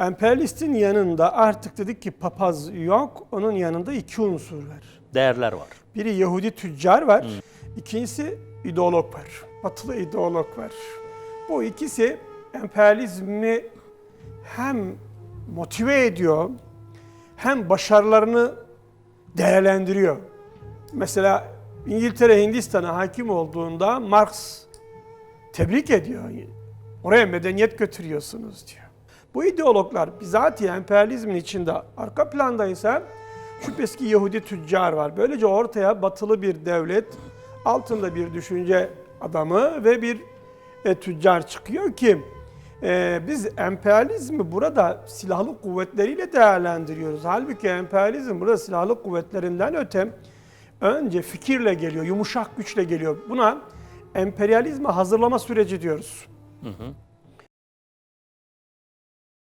Emperyalistin yanında artık dedik ki papaz yok. Onun yanında iki unsur var. Değerler var. Biri Yahudi tüccar var. İkincisi ideolog var. Batılı ideolog var. Bu ikisi emperyalizmi hem motive ediyor hem başarılarını değerlendiriyor. Mesela İngiltere Hindistan'a hakim olduğunda Marx tebrik ediyor. Oraya medeniyet götürüyorsunuz diyor. Bu ideologlar bizatihi emperyalizmin içinde arka planda ise şüphesiz ki Yahudi tüccar var. Böylece ortaya batılı bir devlet, altında bir düşünce adamı ve bir e, tüccar çıkıyor ki e, biz emperyalizmi burada silahlı kuvvetleriyle değerlendiriyoruz. Halbuki emperyalizm burada silahlı kuvvetlerinden öte önce fikirle geliyor, yumuşak güçle geliyor. Buna emperyalizme hazırlama süreci diyoruz.